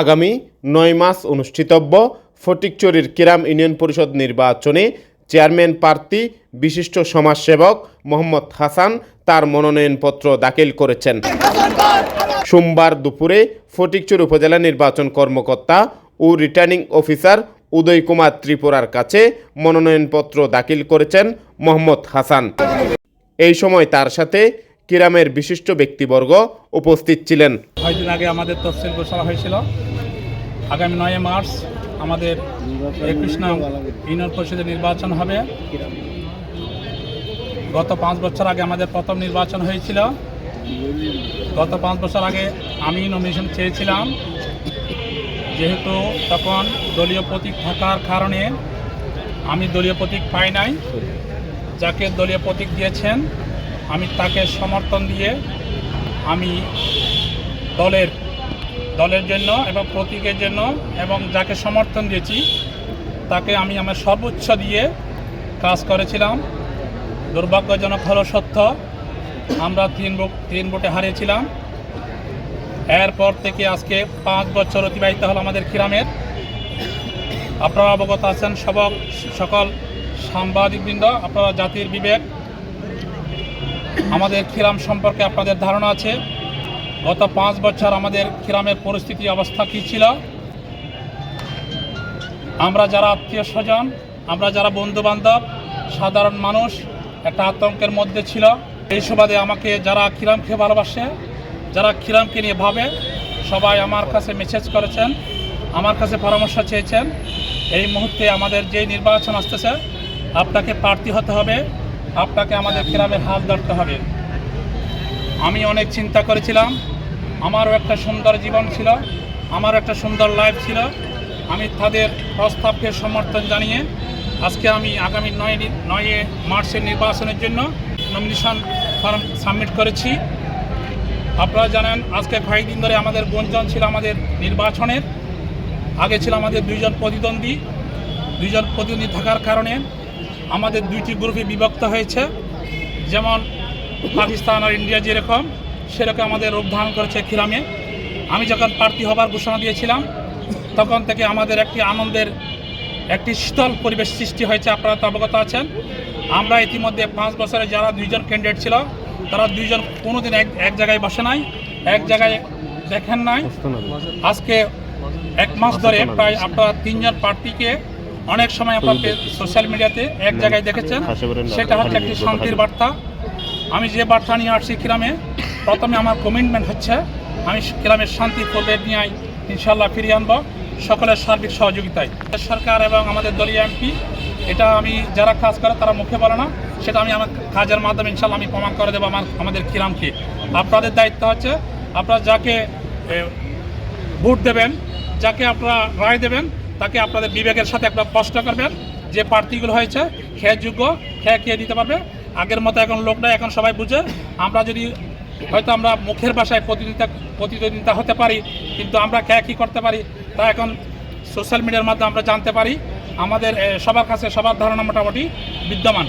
আগামী নয় মাস অনুষ্ঠিতব্য ফটিকচুরির কিরাম ইউনিয়ন পরিষদ নির্বাচনে চেয়ারম্যান প্রার্থী, বিশিষ্ট সমাজসেবক মোহাম্মদ হাসান তার মনোনয়নপত্র দাখিল করেছেন। সোমবার দুপুরে ফটিকচুর উপজেলা নির্বাচন কর্মকর্তা ও রিটার্নিং অফিসার উদয় কুমার ত্রিপুরার কাছে মনোনয়নপত্র দাখিল করেছেন মোহাম্মদ হাসান। এই সময় তার সাথে কিরামের বিশিষ্ট ব্যক্তিবর্গ উপস্থিত ছিলেন। কয়েকদিন আগে আমাদের তফসিল ঘোষণা হয়েছিল। আগামী নয় মার্চ আমাদের একুশ ইউনিয়ন পরিষদের নির্বাচন হবে। গত পাঁচ বছর আগে আমাদের প্রথম নির্বাচন হয়েছিল। গত পাঁচ বছর আগে আমি নমিনেশন চেয়েছিলাম। যেহেতু তখন দলীয় প্রতীক থাকার কারণে আমি দলীয় প্রতীক পাই নাই। যাকে দলীয় প্রতীক দিয়েছেন আমি তাকে সমর্থন দিয়ে আমি দলের দলের জন্য এবং প্রতীকের জন্য এবং যাকে সমর্থন দিয়েছি, তাকে আমি আমার সর্বোচ্চ দিয়ে কাজ করেছিলাম। দুর্ভাগ্যজনক হলো সত্য, আমরা তিন তিন ভোটে হারিয়েছিলাম। এরপর থেকে আজকে পাঁচ বছর অতিবাহিত হলো আমাদের খিরামের আপনারা অবগত আছেন সবক সকল সাংবাদিকবৃন্দ, আপনারা জাতির বিবেক আমাদের খিরাম সম্পর্কে আপনাদের ধারণা আছে। গত পাঁচ বছর আমাদের খিরামের পরিস্থিতি, অবস্থা কী ছিল? আমরা যারা আত্মীয় স্বজন, আমরা যারা বন্ধু বান্ধব সাধারণ মানুষ, একটা আতঙ্কের মধ্যে ছিল। এই সুবাদে আমাকে যারা খিরামকে ভালোবাসে, যারা খিরামকে নিয়ে ভাবে, সবাই আমার কাছে মেসেজ করেছেন, আমার কাছে পরামর্শ চেয়েছেন। এই মুহূর্তে আমাদের যে নির্বাচন আসতেছে, আপনাকে প্রার্থী হতে হবে। আপনাকে আমাদের খিরামের হাল ধরতে হবে। আমি অনেক চিন্তা করেছিলাম। আমারও একটা সুন্দর জীবন ছিল আমার একটা সুন্দর লাইফ ছিল। আমি তাদের প্রস্তাবকে সমর্থন জানিয়ে আজকে আমি আগামী নয় নয় মার্চের নির্বাচনের জন্য নমিনেশন ফর্ম সাবমিট করেছি। আপনারা জানেন, আজকে কয়েকদিন ধরে আমাদের গুঞ্জন ছিল আমাদের নির্বাচনের। আগে ছিল আমাদের দুইজন প্রতিদ্বন্দ্বী। দুইজন প্রতিদ্বন্দ্বী থাকার কারণে আমাদের দুইটি গ্রুপে বিভক্ত হয়েছে। যেমন পাকিস্তান আর ইন্ডিয়া যেরকম সেরকম আমাদের রূপ ধারণ করেছে খিরামে আমি যখন প্রার্থী হবার ঘোষণা দিয়েছিলাম তখন থেকে আমাদের একটি আনন্দের একটি শীতল পরিবেশ সৃষ্টি হয়েছে আপনারা তো অবগত আছেন। আমরা ইতিমধ্যে পাঁচ বছরে যারা দুইজন ক্যান্ডিডেট ছিল তারা দুইজন কোনোদিন এক এক জায়গায় বসে নাই এক জায়গায় দেখেন নাই। আজকে এক মাস ধরে প্রায় আপনারা তিনজন প্রার্থীকে অনেক সময় আপনার সোশ্যাল মিডিয়াতে এক জায়গায় দেখেছেন সেটা হচ্ছে একটি শান্তির বার্তা। আমি যে বার্তা নিয়ে আসছি গ্রামে প্রথমে আমার কমিটমেন্ট হচ্ছে আমি গ্রামের শান্তি পদের নিয়ে ইনশাল্লাহ ফিরিয়ে আনব সকলের সার্বিক সহযোগিতায়। সরকার এবং আমাদের দলীয় এমপি এটা আমি যারা কাজ করে তারা মুখে বলে না সেটা আমি আমার কাজের মাধ্যমে ইনশাল্লাহ আমি প্রমাণ করে দেবো আমার আমাদের কিরামকে আপনাদের দায়িত্ব হচ্ছে আপনারা যাকে ভোট দেবেন যাকে আপনারা রায় দেবেন তাকে আপনাদের বিবেকের সাথে একটা প্রশ্ন করবেন যে প্রার্থীগুলো হয়েছে খেয়ে যোগ্য খেয়ে খেয়ে দিতে পারবে? আগের মতো এখন লোক নয় এখন সবাই বুঝে। আমরা যদি হয়তো আমরা মুখের ভাষায় প্রতিযোগিতা প্রতিদ্বন্দ্বিতা হতে পারি, কিন্তু আমরা খেয়ে কী করতে পারি তা এখন সোশ্যাল মিডিয়ার মাধ্যমে আমরা জানতে পারি। আমাদের সবার কাছে সবার ধারণা মোটামুটি বিদ্যমান।